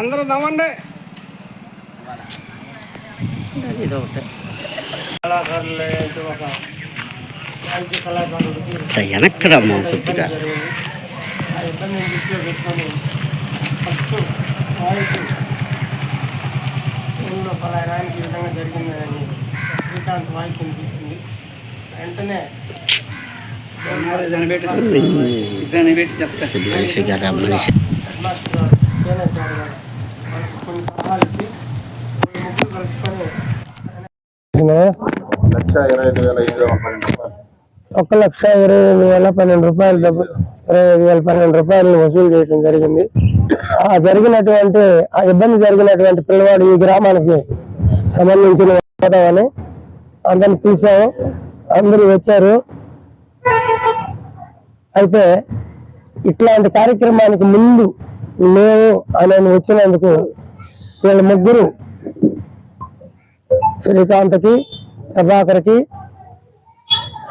అందరూ నవ్వండి. ఇది ఒకటే కళాకారులు ఏంటి ఒక మంచి కళాకారుడికి వెనక్కడమ్మా కొద్దిగా. ఊళ్ళో పలాయనానికి ఈ విధంగా జరిగిందని శ్రీకాంత్ వాయిస్ వినిపిస్తుంది. వెంటనే మనిషి. కదా మనిషి ఒక లక్ష ఇరవై ఐదు వేల పన్నెండు రూపాయలు డబ్బులు ఇరవై ఐదు వేల పన్నెండు రూపాయలు వసూలు చేయడం జరిగింది. ఆ జరిగినటువంటి ఆ ఇబ్బంది జరిగినటువంటి పిల్లవాడు ఈ గ్రామానికి సంబంధించిన అని అందరిని పిలిచాము. అందరూ వచ్చారు. అయితే ఇట్లాంటి కార్యక్రమానికి ముందు మేము ఆయన వచ్చినందుకు వీళ్ళ ముగ్గురు శ్రీకాంత్కి ప్రభాకర్కి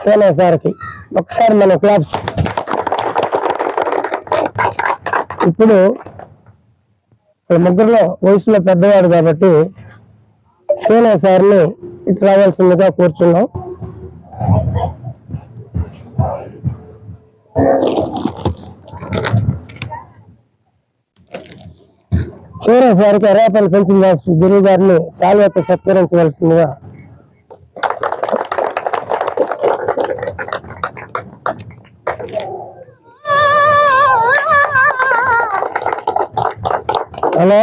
సేనా సార్కి ఒకసారి మన క్లాప్స్ ఇప్పుడు వాళ్ళ ముగ్గురులో వయసులో పెద్దవాడు కాబట్టి సేనా సార్ని ఇటు రావాల్సిందిగా కూర్చున్నాం. సేనా సార్కి ఎర్రాపల్లి దాస్ గురువు గారిని శాల్వతో సత్కరించవలసిందిగా. హలో?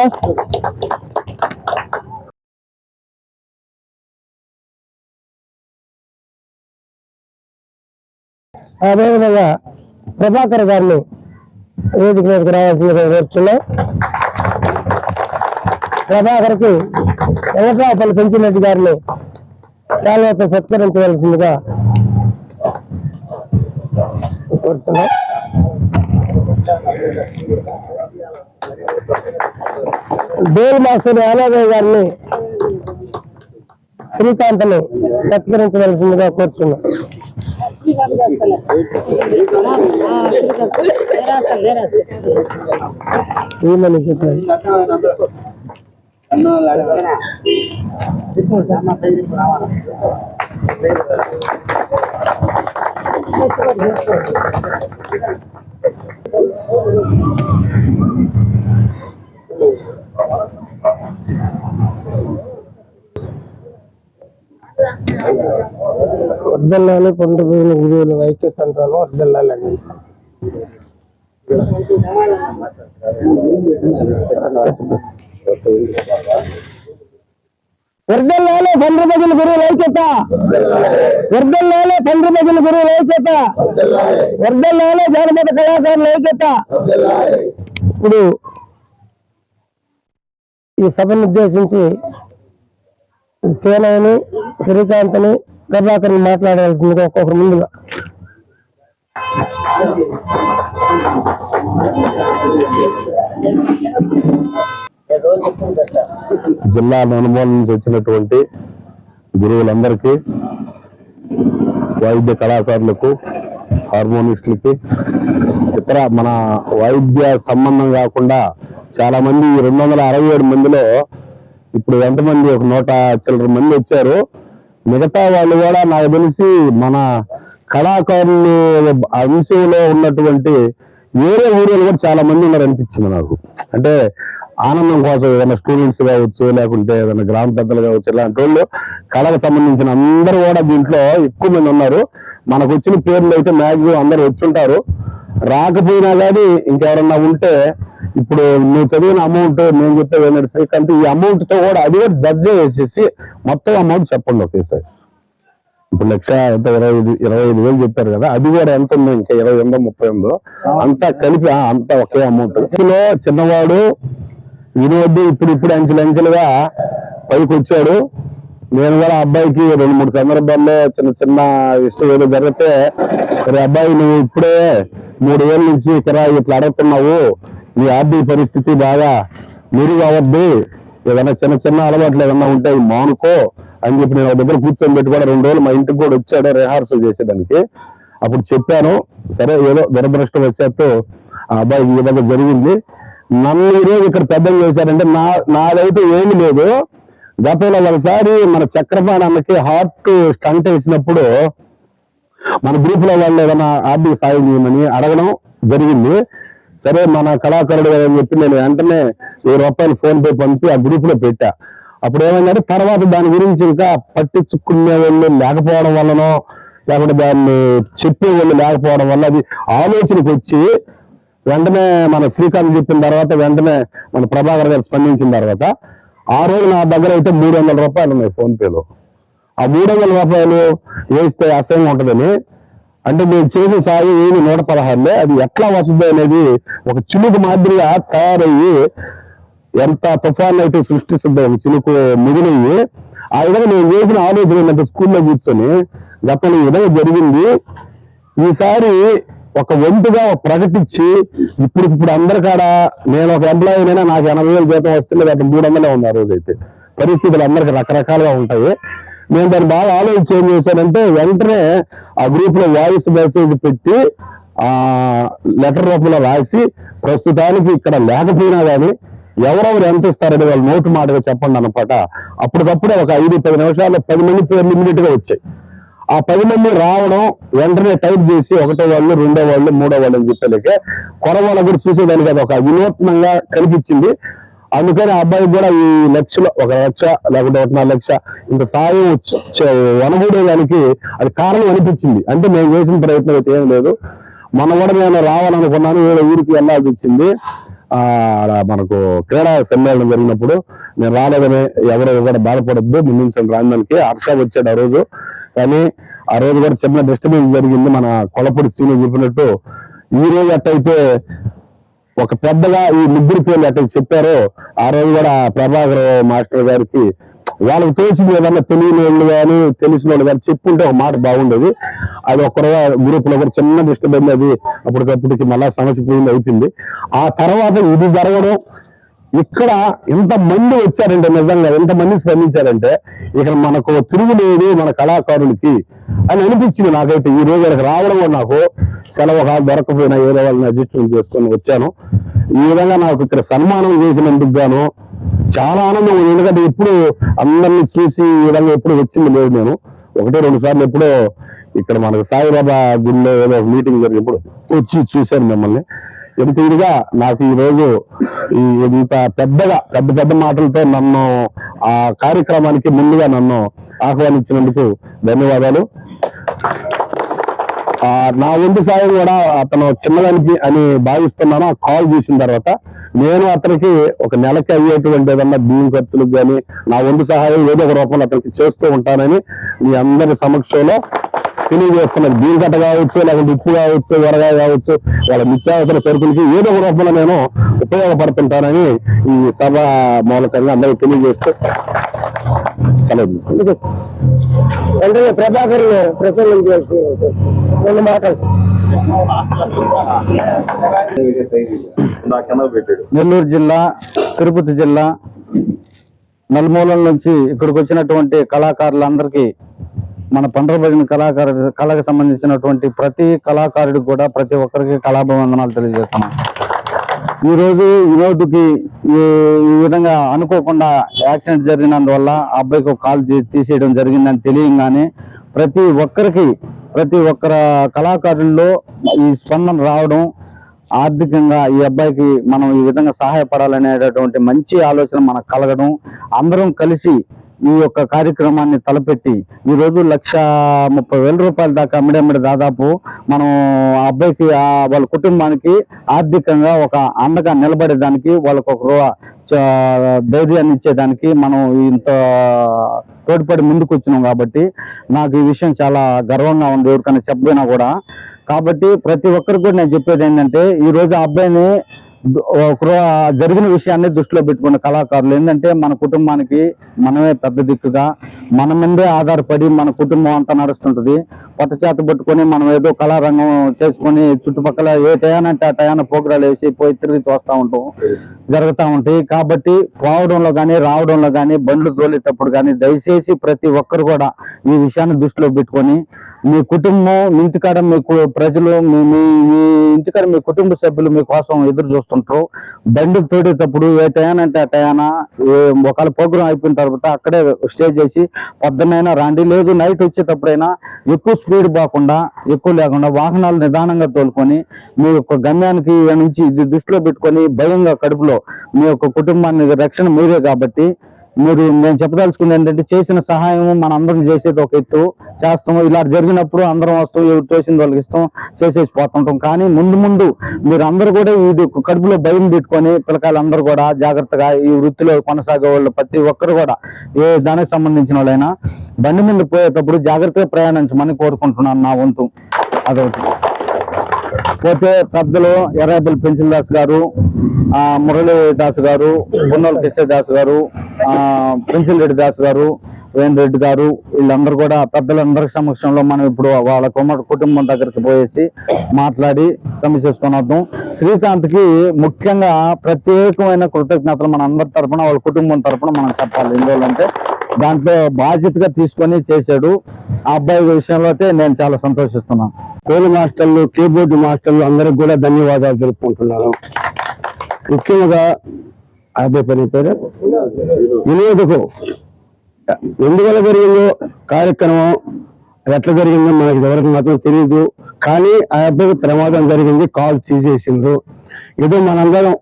అదేవిధంగా ప్రభాకర్ గారిని వేదిక మీదకి రావాల్సిందిగా కోరుతున్నాం ప్రభాకర్కి వెంకట్రావుపల్లి పెంచిరెడ్డి గారిని శాలతో సత్కరించవలసిందిగా కోరుతున్నాం. డేల్ మాస్టర్ యానాదయ్య గారిని శ్రీకాంత్ని సత్కరించవలసిందిగా కోరుతున్నాం ఏమని చెప్పారు వర్దల్లాలి పండు పోయిన గురువులు ఐక్యత అంటాను వర్దల్లాలండి వర్దల్లాలి పండ్రు బదులు గురువులు ఐక్యత వర్దల్లాలి పండ్రు బదులు గురువులు ఐక్యత వర్దల్లాలి జానపద కళాకారులు ఐక్యత ఇప్పుడు ఈ సభను ఉద్దేశించి సేనని శ్రీకాంత్ని ప్రభాకర్ని మాట్లాడవలసిందిగా ఒక్కొక్కరు ముందుగా. జిల్లా నలుమూల నుంచి వచ్చినటువంటి గురువులందరికీ వాయిద్య కళాకారులకు హార్మోనిస్టులకి ఇతర మన వాయిద్య సంబంధం కాకుండా చాలా మంది రెండు వందల అరవై ఏడు మందిలో ఇప్పుడు ఎంతమంది ఒక నూట చిల్లర మంది వచ్చారు. మిగతా వాళ్ళు కూడా నాకు తెలిసి మన కళాకారులు అంశంలో ఉన్నటువంటి వేరే ఊరిలో కూడా చాలా మంది ఉన్నారు అనిపించింది నాకు. అంటే ఆనందం కోసం ఏదైనా స్టూడెంట్స్ కావచ్చు లేకుంటే ఏదైనా గ్రామ పెద్దలు కావచ్చు ఇలాంటి వాళ్ళు కళకు సంబంధించిన అందరూ కూడా దీంట్లో ఎక్కువ మంది ఉన్నారు. మనకు వచ్చిన పేర్లు అయితే మాక్సిమం అందరూ వచ్చుంటారు. రాకపోయినా కానీ ఇంకెవరన్నా ఉంటే ఇప్పుడు నువ్వు చదివిన అమౌంట్ నేను చెప్పేది ఏంటంటే శ్రీకాంత్ ఈ అమౌంట్తో కూడా అది కూడా జడ్జ్ వేసేసి మొత్తం అమౌంట్ చెప్పండి ఒకేసారి. ఇప్పుడు లక్ష ఎంత ఇరవై ఐదు ఇరవై ఐదు వేలు చెప్పారు కదా అది కూడా ఎంత ఉందో ఇంకా ఇరవై ఎనిమిదో ముప్పై ఉందో అంతా కలిపి అంతా ఒకే అమౌంట్ ఇందులో చిన్నవాడు వినోద్ ఇప్పుడు ఇప్పుడు అంచెలు పైకి వచ్చాడు నేను కూడా అబ్బాయికి రెండు మూడు సందర్భాల్లో చిన్న చిన్న విషయం ఏదో జరిగితే రే అబ్బాయి నువ్వు ఇప్పుడే మూడు వేల నుంచి ఇక్కడ ఇట్లా అడుగుతున్నావు. నీ ఆర్థిక పరిస్థితి బాగా మెరుగు అవ్వద్దు. ఏదైనా చిన్న చిన్న అలవాట్లు ఏదన్నా ఉంటాయి మానుకో అని చెప్పి నేను ఒక దగ్గర కూర్చొని పెట్టి కూడా రెండు రోజులు మా ఇంటికి కూడా వచ్చాడు రిహార్సల్ చేసేదానికి. అప్పుడు చెప్పాను సరే ఏదో దురదృష్టవశాత్తు ఆ అబ్బాయికి ఈ విధంగా జరిగింది. నన్ను ఈరోజు ఇక్కడ పెద్దం చేశారంటే నా నాదైతే ఏమీ లేదు. గతంలో ఒకసారి మన చక్రపాణి అన్నకి హార్ట్ స్టంట్ వేసినప్పుడు మన గ్రూప్లో వాళ్ళు ఏదైనా ఆర్థిక సాయం చేయమని అడగడం జరిగింది. సరే మన కళాకారుడు అని చెప్పి నేను వెంటనే వెయ్యి రూపాయలు ఫోన్ పే పంపి ఆ గ్రూప్లో పెట్టా. అప్పుడు ఏమైందంటే తర్వాత దాని గురించి ఇంకా పట్టించుకునే వాళ్ళు లేకపోవడం వల్లనో లేకపోతే దాన్ని చెప్పే వాళ్ళు లేకపోవడం వల్ల అది ఆలోచనకు వచ్చి వెంటనే మన శ్రీకాంత్ చెప్పిన తర్వాత వెంటనే మన ప్రభాకర్ గారు స్పందించిన తర్వాత ఆ రోజు నా దగ్గర అయితే మూడు వందల రూపాయలు ఉన్నాయి ఫోన్పేలో ఆ మూడు వందల రూపాయలు వేస్తే అసహ్యం ఉంటుందని. అంటే నేను చేసే సాయి ఏమి నూట పదహారులే. అది ఎట్లా వస్తుంది అనేది ఒక చిలుకు మాదిరిగా తయారయ్యి ఎంత తుఫాన్ అయితే సృష్టిస్తుందో ఒక చిలుకు మిగిలియ్యి ఆ విధంగా నేను చేసిన ఆలోచన ఏంటంటే స్కూల్లో కూర్చొని గతంలో ఈ విధంగా జరిగింది. ఈసారి ఒక వంతుగా ప్రకటించి ఇప్పుడు ఇప్పుడు అందరి కాడ నేను ఒక ఎంప్లాయీనైనా నాకు ఎనభై వేలు జీతం వస్తుంది లేదా మూడు వందలే ఉంది ఆ రోజు అయితే. పరిస్థితులు అందరికి రకరకాలుగా ఉంటాయి. నేను దాన్ని బాగా ఆలోచించి ఏం చేశానంటే వెంటనే ఆ గ్రూప్లో వాయిస్ మెసేజ్ పెట్టి ఆ లెటర్ రూపంలో రాసి ప్రస్తుతానికి ఇక్కడ లేకపోయినా కానీ ఎవరెవరు ఎంత ఇస్తారని వాళ్ళు నోటు మాటగా చెప్పండి అనమాట అప్పటికప్పుడే ఒక ఐదు పది నిమిషాల్లో పది మంది పేర్లు ఇమీడియట్గా వచ్చాయి. ఆ పది మంది రావడం వెంటనే టైప్ చేసి ఒకటో వాళ్ళు రెండో వాళ్ళు మూడో వాళ్ళు అని చెప్పలేక కొరవాళ్ళ కూడా చూసేదానికి అది ఒక వినూత్నంగా కనిపించింది. అందుకని ఆ కూడా ఈ లక్షలో ఒక లక్ష లేకపోతే ఒకటిన్నర లక్ష ఇంత సాయం వనగూడేదానికి అది కారణం అనిపించింది. అంటే మేము చేసిన ప్రయత్నం అయితే ఏం లేదు. మన కూడా నేను రావాలనుకున్నాను వేరే ఊరికి వెళ్ళాల్సి వచ్చింది. మనకు క్రీడా సమ్మేళనం జరిగినప్పుడు నేను రాలేదని ఎవరు కూడా బాధపడద్దు. ముందు నుంచి హర్ష వచ్చాడు ఆ రోజు. కానీ ఆ రోజు కూడా చిన్న డిస్టర్బెన్స్ జరిగింది మన కొలపూడి శ్రీను చెప్పినట్టు. ఈ రోజు అట్టయితే ఒక పెద్దగా ఈ ముగ్గురు పేర్లు అట్లా చెప్పారో ఆ రోజు కూడా ప్రభాకర్ మాస్టర్ గారికి వాళ్ళకి తోచింది ఏదన్నా తెలియని వాళ్ళు కానీ తెలిసిన వాళ్ళు కానీ చెప్పుంటే ఒక మాట బాగుండేది. అది ఒక్కరు గ్రూప్లో కూడా చిన్న డిస్టర్బెన్స్ అది అప్పటికప్పటికి మళ్ళా సమస్య పోయింది అయిపోయింది. ఆ తర్వాత ఇది జరగడం ఇక్కడ ఎంతమంది వచ్చారంటే నిజంగా ఎంత మంది స్పందించారంటే ఇక్కడ మనకు తిరుగులేదు మన కళాకారులకి అని అనిపించింది నాకైతే. ఈ రోజు ఇక్కడికి రావడం కూడా నాకు సెలవు కాదు దొరకపోయినా ఏదో వాళ్ళని అడ్జస్ట్మెంట్ చేసుకొని వచ్చాను. ఈ విధంగా నాకు ఇక్కడ సన్మానం చేసినందుకు గాను చాలా ఆనందం ఉంది. ఎందుకంటే ఎప్పుడు అందరిని చూసి ఈ విధంగా ఎప్పుడు వచ్చింది లేదు నేను. ఒకటే రెండు సార్లు ఎప్పుడో ఇక్కడ మనకు సాయిబాబా గుడిలో ఏదో ఒక మీటింగ్ జరిగినప్పుడు వచ్చి చూశాను మిమ్మల్ని. ఎంత ఇదిగా నాకు ఈరోజు ఈ ఇంత పెద్దగా పెద్ద పెద్ద మాటలతో నన్ను ఆ కార్యక్రమానికి ముందుగా నన్ను ఆహ్వానించినందుకు ధన్యవాదాలు. నా ఒంటి సాయం కూడా అతను చిన్నదానికి అని భావిస్తున్నాను. కాల్ చేసిన తర్వాత నేను అతనికి ఒక నెలకి అయ్యేటువంటి ఏదన్నా బియ్యం ఖర్చులకు కానీ నా వంతు సహాయం ఏదో ఒక రూపంలో అతనికి చేస్తూ ఉంటానని మీ అందరి సమక్షంలో తెలియజేస్తున్నారు బియ్యం కట్ట కావచ్చు లేకుంటే ఉప్పు కావచ్చు వరగా కావచ్చు వాళ్ళ నిత్యావసర సరుకులకి ఏదో ఒక రూపంలో నేను ఉపయోగపడుతుంటానని ఈ సభ మూలకంగా అందరికీ తెలియజేస్తూ సెలవు వెంటనే ప్రభాకర్ గారు ప్రసన్నం చేస్తున్నారు రెండు మాటలు. నెల్లూరు జిల్లా తిరుపతి జిల్లా నలుమూలల నుంచి ఇక్కడికి వచ్చినటువంటి కళాకారులందరికీ మన పండ్రబడిన కళాకారు కళకు సంబంధించినటువంటి ప్రతి కళాకారుడికి కూడా ప్రతి ఒక్కరికి కళాభివందనాలు తెలియజేస్తున్నాం. ఈరోజు వినోద్కి ఈ ఈ విధంగా అనుకోకుండా యాక్సిడెంట్ జరిగినందువల్ల ఆ అబ్బాయికి ఒక కాల్ తీసేయడం జరిగిందని తెలియంగానే ప్రతి ఒక్కరికి ప్రతి ఒక్కర కళాకారుల్లో ఈ స్పందన రావడం ఆర్థికంగా ఈ అబ్బాయికి మనం ఈ విధంగా సహాయపడాలనేటటువంటి మంచి ఆలోచన మనకు కలగడం అందరం కలిసి ఈ యొక్క కార్యక్రమాన్ని తలపెట్టి ఈ రోజు లక్ష ముప్పై వేల రూపాయల దాకా అమ్మడమ్మడి దాదాపు మనం ఆ అబ్బాయికి వాళ్ళ కుటుంబానికి ఆర్థికంగా ఒక అండగా నిలబడేదానికి వాళ్ళకు ఒక ధైర్యాన్ని ఇచ్చేదానికి మనం ఇంత తోడ్పడి ముందుకు వచ్చినాం కాబట్టి నాకు ఈ విషయం చాలా గర్వంగా ఉంది. ఎవరికైనా చెప్పినా కూడా. కాబట్టి ప్రతి ఒక్కరికి కూడా నేను చెప్పేది ఏంటంటే ఈ రోజు ఆ అబ్బాయిని జరిగిన విషయాన్ని దృష్టిలో పెట్టుకున్న కళాకారులు ఏంటంటే మన కుటుంబానికి మనమే పెద్ద దిక్కుగా మన మీదే ఆధారపడి మన కుటుంబం అంతా నడుస్తుంటుంది. కొత్త చేత పట్టుకొని మనం ఏదో కళారంగం చేసుకొని చుట్టుపక్కల ఏ టయానంటే ఆ టయాన పోగ్రాలు వేసి పోయి తిరిగి చూస్తూ ఉంటాం జరుగుతూ ఉంటాయి. కాబట్టి పోవడంలో కానీ రావడంలో కానీ బండ్లు తోలేటప్పుడు కానీ దయచేసి ప్రతి ఒక్కరు కూడా ఈ విషయాన్ని దృష్టిలో పెట్టుకొని మీ కుటుంబం మీ ఇంటికాడ మీ ప్రజలు మీ మీ మీ ఇంటికాడ మీ కుటుంబ సభ్యులు మీకోసం ఎదురు చూస్తుంటారు. బండి తోడేటప్పుడు ఏ టయానంటే ఆ టయానా ఒకవేళ ప్రోగ్రాం అయిపోయిన తర్వాత అక్కడే స్టే చేసి పొద్దునైనా రాండి. లేదు నైట్ వచ్చేటప్పుడైనా ఎక్కువ స్పీడ్ పోకుండా ఎక్కువ లేకుండా వాహనాలు నిదానంగా తోలుకొని మీ యొక్క గమ్యానికి నుంచి ఇది దృష్టిలో పెట్టుకొని భయంగా కడుపులో మీ యొక్క కుటుంబాన్ని రక్షణ మీరే కాబట్టి మీరు నేను చెప్పదలుచుకుంది ఏంటంటే చేసిన సహాయం మన అందరం చేసేది ఒక ఎత్తు చేస్తాము. ఇలా జరిగినప్పుడు అందరం వస్తాం ఎవరు చేసింది వాళ్ళకి ఇస్తాం చేసేసి పోతుంటాం. కానీ ముందు ముందు మీరు అందరూ కూడా ఇది కడుపులో భయం పెట్టుకొని పిల్లకాయలందరూ కూడా జాగ్రత్తగా ఈ వృత్తిలో కొనసాగే వాళ్ళు ప్రతి ఒక్కరు కూడా ఏ దానికి సంబంధించిన వాళ్ళైనా బండి మీద పోయేటప్పుడు జాగ్రత్తగా ప్రయాణించమని కోరుకుంటున్నాను నా వంతు. అదొకటి. పోతే పెద్దలు ఎర్రాపల్లి పెన్సిల్ దాస్ గారు మురళి మురళీ దాస్ గారు బొన్నోల కృష్ణదాస్ గారు పెన్సిల్ రెడ్డి దాస్ గారు వేణు రెడ్డి గారు వీళ్ళందరూ కూడా పెద్దలందరి సమక్షంలో మనం ఇప్పుడు వాళ్ళ కుమార్ కుటుంబం దగ్గరికి పోయేసి మాట్లాడి సమ్మె చేసుకొని వద్దాం. శ్రీకాంత్కి ముఖ్యంగా ప్రత్యేకమైన కృతజ్ఞతలు మన అందరి తరపున వాళ్ళ కుటుంబం తరపున మనం చెప్పాలి. ఎందువల్లంటే దాంట్లో బాధ్యతగా తీసుకొని చేశాడు. ఆ అబ్బాయి విషయంలో అయితే నేను చాలా సంతోషిస్తున్నాను కోడి మాస్టర్లు కీబోర్డు మాస్టర్లు అందరికి కూడా ధన్యవాదాలు తెలుపుకుంటున్నాను. ముఖ్యంగా అదే పని పేరు? వినోదకు. ఎందువల్ల జరిగిందో కార్యక్రమం ఎట్లా జరిగిందో మనకి ఎవరికి మాత్రం తెలియదు కానీ ఆ అబ్బాయికి ప్రమాదం జరిగింది కాల్ తీసేసిండ్రు. ఏదో మనందరం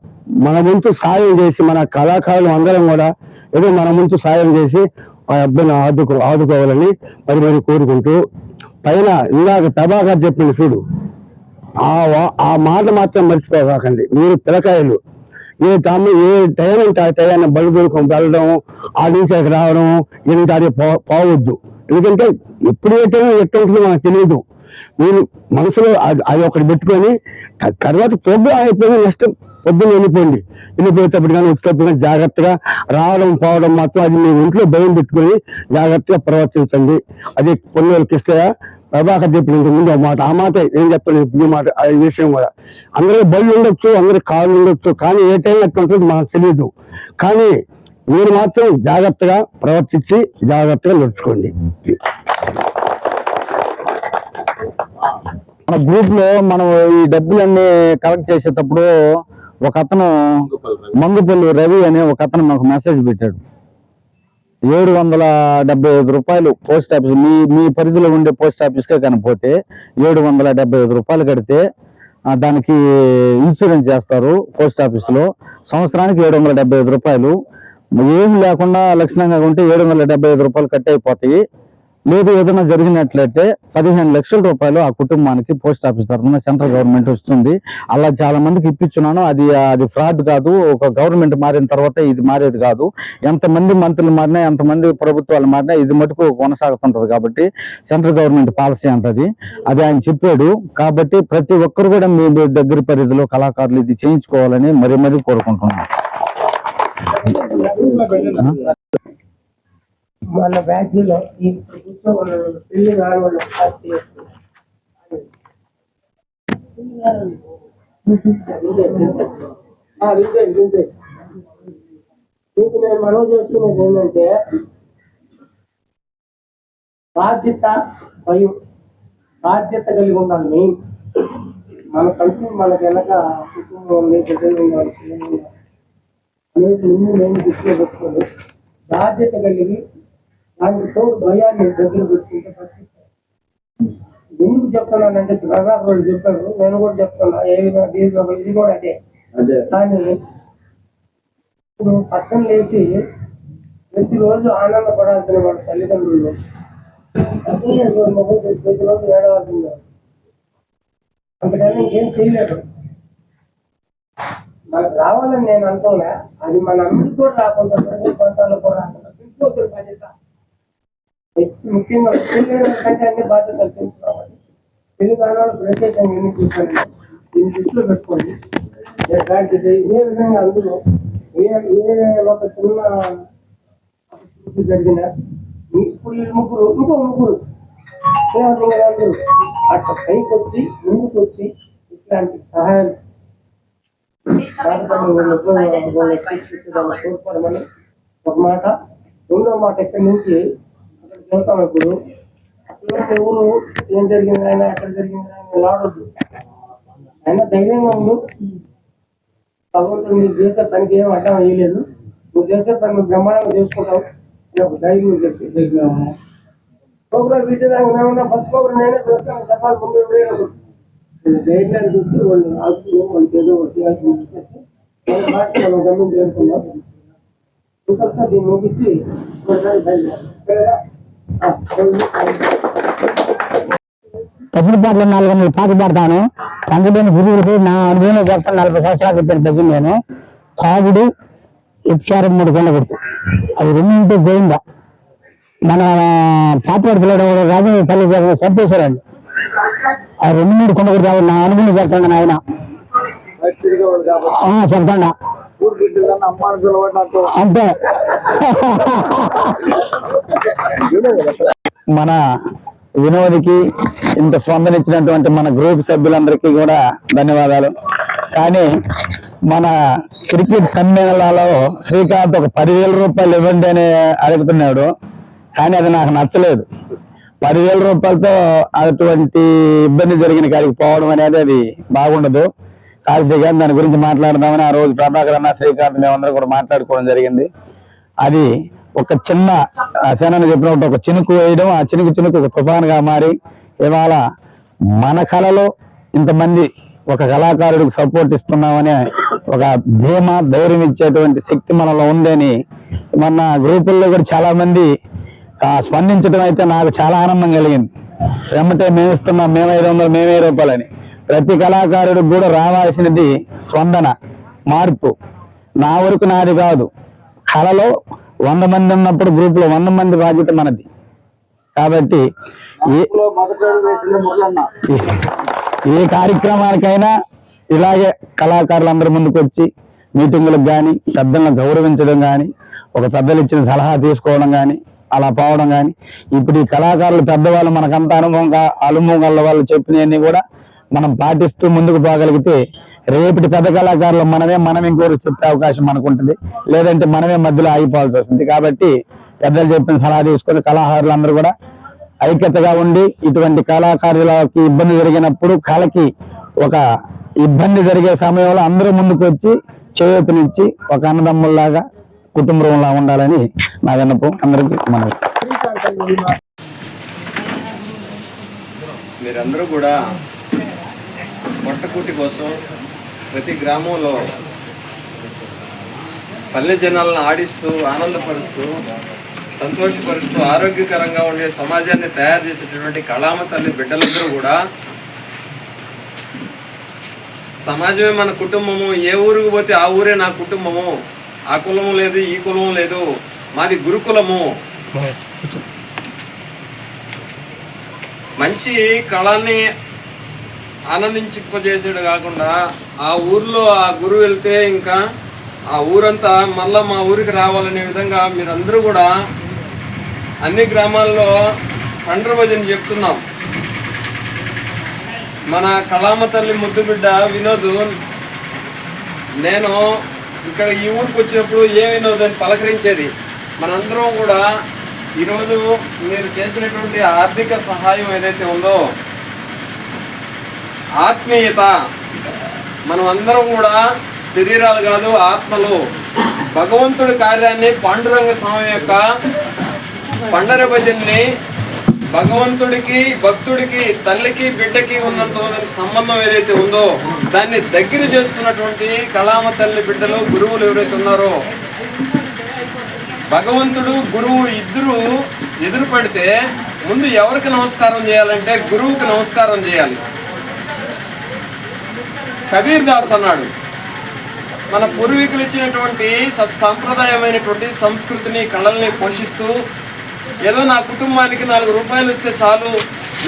మన వంతు సాయం చేసి మన కళాకారులు అందరం కూడా ఏదో మన ముందు సాయం చేసి ఆ అబ్బాయిని ఆదుకో ఆదుకోవాలని మరి మరి కోరుకుంటూ పైన ఇందాక ప్రభాకర్ చెప్పింది చూడు. ఆ వా- ఆ మాట మాత్రం మర్చిపోకండి మీరు పిల్లకాయలు ఏ టైం ఏ టైం అంటే ఆ టైం బళ్ళు దొరకం వెళ్ళడం ఆ నుంచి అక్కడికి రావడం ఏంటి అది పోవద్దు. ఎందుకంటే ఎప్పుడు ఏ టైం ఎట్లా ఉంటుందో మనకు తెలియదు. మీరు మనసులో అది ఒకటి పెట్టుకొని తర్వాత ప్రోగ్రాం అయిపోయింది నెక్స్ట్ పొద్దున్న వెళ్ళిపోండి వెళ్ళిపోయేటప్పుడు కానీ వచ్చేటప్పుడు కానీ జాగ్రత్తగా రావడం పోవడం మాత్రం అది మీ ఇంట్లో భయం పెట్టుకొని జాగ్రత్తగా ప్రవర్తించండి. అది కొన్ని కృష్ణయ్య ప్రభాకర్ చెప్పిన ముందు ఒక మాట. ఆ మాట ఏం చెప్తాను ఈ మాట ఈ విషయం కూడా. అందరూ బళ్ళు ఉండొచ్చు అందరూ కాళ్ళు ఉండొచ్చు కానీ ఏ టైం ఎట్లా ఉంటుందో మనకు తెలియదు కానీ మీరు మాత్రం జాగ్రత్తగా ప్రవర్తించి జాగ్రత్తగా నడుచుకోండి. మన గ్రూప్లో మనం ఈ డబ్బులన్నీ కలెక్ట్ చేసేటప్పుడు ఒక అతను మంగుపల్లి రవి అనే ఒక అతను మాకు మెసేజ్ పెట్టాడు. ఏడు వందల డెబ్బై ఐదు రూపాయలు పోస్ట్ ఆఫీస్ మీ మీ పరిధిలో ఉండే పోస్ట్ ఆఫీస్కే కనిపోతే ఏడు వందల డెబ్బై ఐదు రూపాయలు కడితే దానికి ఇన్సూరెన్స్ చేస్తారు పోస్ట్ ఆఫీసులో. సంవత్సరానికి ఏడు వందల డెబ్బై ఐదు రూపాయలు. ఏమి లేకుండా లక్షణంగా ఉంటే ఏడు వందల డెబ్బై ఐదు రూపాయలు కట్ అయిపోతాయి. లేదు ఏదైనా జరిగినట్లయితే పదిహేను లక్షల రూపాయలు ఆ కుటుంబానికి పోస్ట్ ఆఫీస్ తరఫున సెంట్రల్ గవర్నమెంట్ వస్తుంది. అలా చాలా మందికి ఇప్పించున్నాను. అది అది ఫ్రాడ్ కాదు. ఒక గవర్నమెంట్ మారిన తర్వాత ఇది మారేది కాదు. ఎంతమంది మంత్రులు మారినా ఎంతమంది ప్రభుత్వాలు మారినా ఇది మటుకు కొనసాగుతుంటది కాబట్టి సెంట్రల్ గవర్నమెంట్ పాలసీ అంటది. అది ఆయన చెప్పాడు. కాబట్టి ప్రతి ఒక్కరు కూడా మీ దగ్గర పరిధిలో కళాకారులు ఇది చేయించుకోవాలని మరీ మరీ కోరుకుంటున్నాను. మన బ్యాచ్లో ఈ కూర్చోవాళ్ళు పెళ్ళి కాని వాళ్ళు పార్టీ చేస్తున్నారు. మీకు నేను మనవి చేస్తున్నది ఏంటంటే బాధ్యత భయం బాధ్యత కలిగి ఉండాలి మెయిన్. మన కలిసి మన వెనక కుటుంబం ఉంది ఉన్నారు అనేది ముందు నేను దృష్టిలో పెట్టుకోండి బాధ్యత కలిగి తోడు భయాన్ని దగ్గర పెట్టుకుంటే పట్టిస్తారు ఎందుకు చెప్తున్నానంటే ప్రధాన వాళ్ళు చెప్పారు నేను కూడా చెప్తున్నా ఏ విధంగా ఇది కూడా అదే. కానీ ఇప్పుడు పక్కన లేచి ప్రతిరోజు ఆనందపడాల్సిన వాడు తల్లిదండ్రులు. చేసి ప్రతిరోజు ఏడవాల్సిందే. అంతకన్నా ఇంకేం చేయలేదు. మనకు రావాలని నేను అనుకోలే అది మన అమ్మికి కూడా రాకుండా కూడా రాకుండా తెలుసుకోవచ్చు బాధ్యత. ముఖ్యంగా పెళ్ళైన కంటే అన్ని బాధ్యతలు తెలుసుకోవాలి. పెళ్ళి కాని ప్రత్యేకంగా ఎన్ని చూసుకోండి దీన్ని దృష్టిలో పెట్టుకోండి. ఎట్లాంటిది ఏ విధంగా అందులో? ఏ ఏ ఒక చిన్న జరిగిన? ఇప్పుడు ముగ్గురు ఇంకో ముగ్గురు. అందరూ అట్లా పైకి వచ్చి ముందుకు వచ్చి ఇట్లాంటి సహాయాలు కోరుకోవడమని ఒక మాట రెండో మాట ఇక్కడి నుంచి అక్కడికి వెళ్తాం ఇప్పుడు అట్లా ఊరు ఏం జరిగింది ఆయన ఎక్కడ జరిగింది ఆయన లాడొద్దు ఆయన ధైర్యంగా ఉండు. భగవంతుడు మీరు చేసే పనికి ఏం అడ్డం వేయలేదు. నువ్వు చేసే పని నువ్వు బ్రహ్మాండంగా చేసుకుంటావు అని ఒక ధైర్యం చెప్పి ప్రోగ్రామ్ పిలిచేదానికి మేమన్నా ఫస్ట్ ప్రోగ్రామ్ నేనే పెడతాను చెప్పాలి ముందు ఎవరైనా ధైర్యాన్ని చూసి వాళ్ళు ఆడుతూ వాళ్ళకి ఏదో ఒకటి చేయాల్సి మనం గమ్యం చేసుకున్నాం ఇంకొక దీన్ని ముగించి ఒకసారి బయలుదేరాలి. పసిడి పాటలు నాలుగు వందల పాట పాడతాను. తండ్రిలోని గురువులకు నా అనుభవంలో చెప్తాను నలభై సంవత్సరాలు చెప్పిన ప్రజలు నేను. కాగుడు ఉపచారం మూడు కొండ కొడుకు అవి రెండింటి పోయిందా మన పాటవాడి పిల్లడు రాజు పల్లి చంపేశారండి. ఆ రెండు మూడు కొండ కొడుకు నా అనుభవం చెప్తాను ఆయన చెప్తాడా అంతే. మన వినోద్కి ఇంత స్పందన ఇచ్చినటువంటి మన గ్రూప్ సభ్యులందరికీ కూడా ధన్యవాదాలు. కానీ మన క్రికెట్ సమ్మేళనాలలో శ్రీకాంత్ ఒక పదివేల రూపాయలు ఇవ్వండి అని అడుగుతున్నాడు. కానీ అది నాకు నచ్చలేదు. పదివేల రూపాయలతో అటువంటి ఇబ్బంది జరిగిన కాడికి పోవడం అనేది అది బాగుండదు. కాశీ గారు దాని గురించి మాట్లాడదామని ఆ రోజు ప్రభాకర్ అన్న శ్రీకాంత్ మేమందరం కూడా మాట్లాడుకోవడం జరిగింది. అది ఒక చిన్న సేనాన్ని చెప్పినట్టు ఒక చినుకు వేయడం ఆ చినుకు చినుకు ఒక తుఫానుగా మారి ఇవాళ మన కళలో ఇంతమంది ఒక కళాకారుడికి సపోర్ట్ ఇస్తున్నామనే ఒక ధీమా ధైర్యం ఇచ్చేటువంటి శక్తి మనలో ఉందని మొన్న గ్రూపుల్లో కూడా చాలా మంది స్పందించడం అయితే నాకు చాలా ఆనందం కలిగింది. వెంబటే మేమిస్తున్నాం మేము ఐదు వందలు మేము వెయ్యి రూపాయలని. ప్రతి కళాకారుడికి కూడా రావాల్సినది స్పందన మార్పు. నా వరకు నాది కాదు. కళలో వంద మంది ఉన్నప్పుడు గ్రూప్లో వంద మంది బాధ్యత మనది. కాబట్టి ఏ కార్యక్రమానికైనా ఇలాగే కళాకారులందరూ ముందుకు వచ్చి మీటింగులకు కానీ పెద్దలను గౌరవించడం కానీ ఒక పెద్దలు ఇచ్చిన సలహా తీసుకోవడం కానీ అలా పోవడం కానీ ఇప్పుడు ఈ కళాకారులు పెద్దవాళ్ళు మనకంత అనుభవం గల వాళ్ళు చెప్పినవన్నీ కూడా మనం పాటిస్తూ ముందుకు పోగలిగితే రేపటి పెద్ద కళాకారులు మనమే మనం ఇంకోరు చెప్పే అవకాశం మనకు ఉంటుంది లేదంటే మనమే మధ్యలో ఆగిపోవాల్సి వస్తుంది. కాబట్టి పెద్దలు చెప్పిన సలహా తీసుకొని కళాకారులు అందరూ కూడా ఐక్యతగా ఉండి ఇటువంటి కళాకారులకి ఇబ్బంది జరిగినప్పుడు కళకి ఒక ఇబ్బంది జరిగే సమయంలో అందరూ ముందుకు వచ్చి చేయూతనిచ్చి ఒక అన్నదమ్ముల్లాగా కుటుంబంలా ఉండాలని నా విన్నపం. అందరికీ మనవి మీరందరూ కూడా పొట్టకూటి కోసం ప్రతి గ్రామంలో పల్లె జనాలను ఆడిస్తూ ఆనందపరుస్తూ సంతోషపరుస్తూ ఆరోగ్యకరంగా ఉండే సమాజాన్ని తయారు చేసేటటువంటి కళామ తల్లి బిడ్డలందరూ కూడా సమాజమే మన కుటుంబము. ఏ ఊరికి పోతే ఆ ఊరే నా కుటుంబము. ఆ కులము లేదు ఈ కులము లేదు. మాది గురుకులము. మంచి కళాన్ని ఆనందించింపజేసాడు కాకుండా ఆ ఊర్లో ఆ గురువు వెళ్తే ఇంకా ఆ ఊరంతా మళ్ళా మా ఊరికి రావాలనే విధంగా మీరందరూ కూడా అన్ని గ్రామాల్లో పండ్ర భజన చెప్తున్నాం. మన కళామ తల్లి ముద్దుబిడ్డ వినోద్ నేను ఇక్కడ ఈ ఊరికి వచ్చినప్పుడు ఏ వినోద్ అని పలకరించేది? మనందరం కూడా ఈరోజు మీరు చేసినటువంటి ఆర్థిక సహాయం ఏదైతే ఉందో ఆత్మీయత. మనం అందరం కూడా శరీరాలు కాదు ఆత్మలు. భగవంతుడి కార్యాన్ని పాండురంగ స్వామి యొక్క పండర భజన్ని భగవంతుడికి భక్తుడికి తల్లికి బిడ్డకి ఉన్నంత సంబంధం ఏదైతే ఉందో దాన్ని దగ్గర చేస్తున్నటువంటి కళామ తల్లి బిడ్డలు గురువులు ఎవరైతే ఉన్నారో భగవంతుడు గురువు ఇద్దరు ఎదురు పడితే ముందు ఎవరికి నమస్కారం చేయాలంటే గురువుకి నమస్కారం చేయాలి. కబీర్ దాస్ అన్నాడు. మన పూర్వీకులు ఇచ్చినటువంటి సత్సాంప్రదాయమైనటువంటి సంస్కృతిని కళల్ని పోషిస్తూ ఏదో నా కుటుంబానికి నాలుగు రూపాయలు ఇస్తే చాలు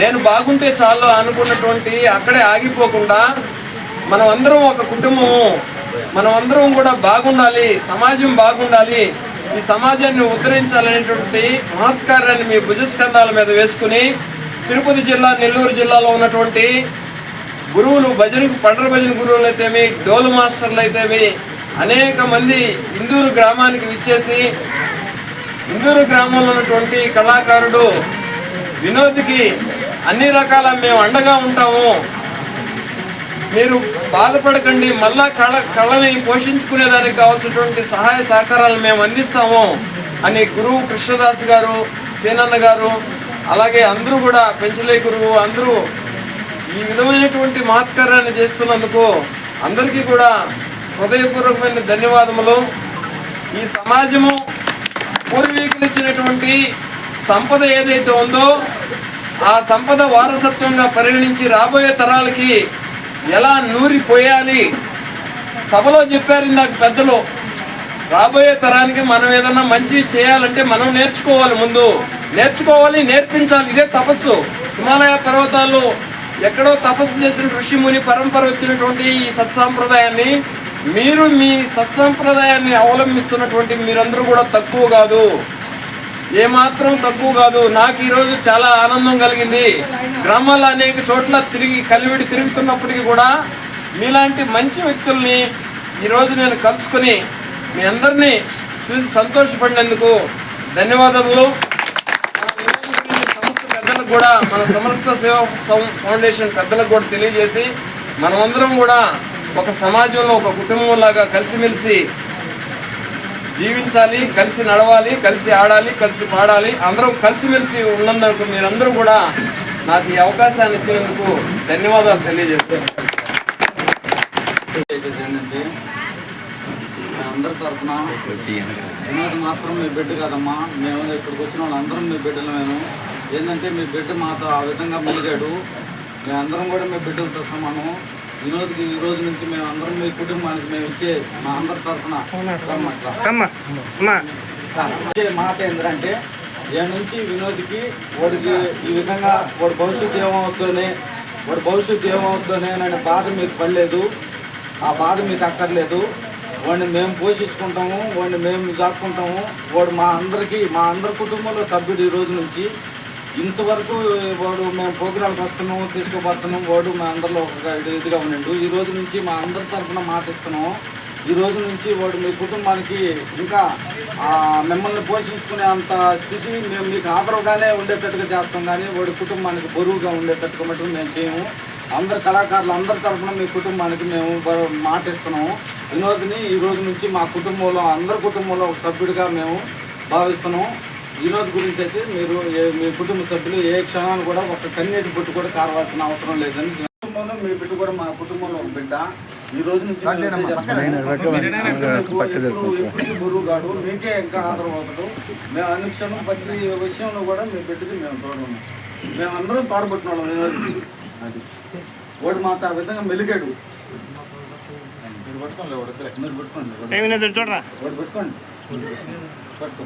నేను బాగుంటే చాలు అనుకున్నటువంటి అక్కడే ఆగిపోకుండా మనం అందరం ఒక కుటుంబము మనం అందరం కూడా బాగుండాలి సమాజం బాగుండాలి ఈ సమాజాన్ని ఉద్ధరించాలనేటువంటి మహత్కార్యాన్ని మీ భుజస్కంధాల మీద వేసుకుని తిరుపతి జిల్లా నెల్లూరు జిల్లాలో ఉన్నటువంటి గురువులు భజనకు పండ్ర భజన గురువులు అయితేమి డోలు మాస్టర్లు అయితేమి అనేక మంది ఇందూరు గ్రామానికి విచ్చేసి ఇందూరు గ్రామంలో ఉన్నటువంటి కళాకారుడు వినోద్కి అన్ని రకాల మేము అండగా ఉంటాము. మీరు బాధపడకండి మళ్ళా కళ కళని పోషించుకునేదానికి కావాల్సినటువంటి సహాయ సహకారాలు మేము అందిస్తాము అని గురువు కృష్ణదాస్ గారు సేనన్న గారు అలాగే అందరూ కూడా పెంచలే గురువు అందరూ ఈ విధమైనటువంటి మహత్కార్యాన్ని చేస్తున్నందుకు అందరికీ కూడా హృదయపూర్వకమైన ధన్యవాదములు. ఈ సమాజము పూర్వీకులు ఇచ్చినటువంటి సంపద ఏదైతే ఉందో ఆ సంపద వారసత్వంగా పరిగణించి రాబోయే తరాలకి ఎలా నూరిపోయాలి? సభలో చెప్పారు ఇందాక పెద్దలు. రాబోయే తరానికి మనం ఏదన్నా మంచి చేయాలంటే మనం నేర్చుకోవాలి ముందు. నేర్చుకోవాలి నేర్పించాలి ఇదే తపస్సు. హిమాలయ పర్వతాలు ఎక్కడో తపస్సు చేసిన ఋషి ముని పరంపర వచ్చినటువంటి ఈ సత్సాంప్రదాయాన్ని మీరు మీ సత్సాంప్రదాయాన్ని అవలంబిస్తున్నటువంటి మీరందరూ కూడా తక్కువ కాదు. ఏమాత్రం తక్కువ కాదు. నాకు ఈరోజు చాలా ఆనందం కలిగింది. గ్రామాల్లో అనేక చోట్ల తిరిగి కలివిడి తిరుగుతున్నప్పటికీ కూడా మీలాంటి మంచి వ్యక్తుల్ని ఈరోజు నేను కలుసుకొని మీ అందరినీ చూసి సంతోషపడినందుకు ధన్యవాదములు మన వినాయక గురించి సంస్థ పెద్దలకు కూడా మన సమస్త సేవ ఫౌండేషన్ పెద్దలకు కూడా తెలియజేసి మనమందరం కూడా ఒక సమాజంలో ఒక కుటుంబంలాగా కలిసిమెలిసి జీవించాలి కలిసి నడవాలి కలిసి ఆడాలి కలిసి పాడాలి. అందరం కలిసిమెలిసి ఉన్నందుకు మీరందరూ కూడా నాకు ఈ అవకాశాన్ని ఇచ్చినందుకు ధన్యవాదాలు తెలియజేస్తాను. ఏంటంటే అందరి తరఫున వినోద్ మాత్రం మీ బిడ్డ కదమ్మా. మేము ఇక్కడికి వచ్చిన వాళ్ళందరం మీ బిడ్డలు మేము. ఏంటంటే మీ బిడ్డ మాతో ఆ విధంగా మెలిగాడు మేమందరం కూడా మీ బిడ్డలతో సమానం. వినోద్కి ఈ రోజు నుంచి మేము అందరం మీ కుటుంబానికి మేము ఇచ్చే మా అందరి తరఫున ఇచ్చే మాట ఏంటంటే ఏ నుంచి వినోద్కి వాడికి ఈ విధంగా వాడి భవిష్యత్తు ఏమవుతుందోనే వాడి భవిష్యత్తు ఏమవుతుందోనే అనే బాధ మీకు పడలేదు. ఆ బాధ మీకు అక్కర్లేదు. వాడిని మేము పోషించుకుంటాము వాడిని మేము దాక్కుంటాము వాడు మా అందరికీ మా అందరి కుటుంబంలో సభ్యుడు ఈ రోజు నుంచి. ఇంతవరకు వాడు మేము ప్రోగ్రాంకి వస్తున్నాము తీసుకుపోతున్నాము వాడు మా అందరిలో ఒక ఇదిగా ఉండండు. ఈ రోజు నుంచి మా అందరి తరఫున మాటిస్తున్నాము ఈ రోజు నుంచి వాడు మీ కుటుంబానికి ఇంకా మిమ్మల్ని పోషించుకునే అంత స్థితి మేము మీకు ఆదరవుగానే ఉండేటట్టుగా చేస్తాం. కానీ వాడి కుటుంబానికి బరువుగా ఉండేటట్టుగా మటుకు మేము చేయము. అందరు కళాకారులు అందరి తరఫున మీ కుటుంబానికి మేము మాటిస్తున్నాము మాట ఇస్తున్నాము. వినోద్ని ఈ రోజు నుంచి మా కుటుంబంలో అందరి కుటుంబంలో ఒక సభ్యుడిగా మేము భావిస్తున్నాము. వినోద్ గురించి అయితే మీరు ఏ- మీ కుటుంబ సభ్యులు ఏ క్షణాన్ని కూడా ఒక కన్నీటి బుట్టు కూడా కారవలసిన అవసరం లేదని కుటుంబంలో మీ బిడ్డ కూడా మా కుటుంబంలో ఒక బిడ్డ. ఈ రోజు నుంచి మేము ఎప్పుడు గురువు గాడు మీకే ఇంకా ఆదరవు అవుతాడు మేము అనుక్షణం ప్రతి విషయంలో కూడా మీ బిడ్డకి మేము తోడున్నాం. మేమందరం తోడబుట్టిన వాళ్ళం వినోద్కి అది. వాడు మాతో ఆ విధంగా మెలిగాడు. మీరు పట్టుకోండి. మీరు పట్టుకోండి చూడరా. వాడు పెట్టుకోండి. పట్టుకో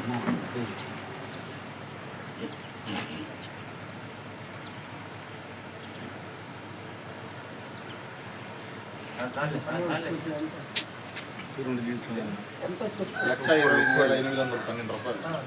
లక్ష ఇరవై వేల ఎనిమిది వందల పన్నెండు రూపాయలు.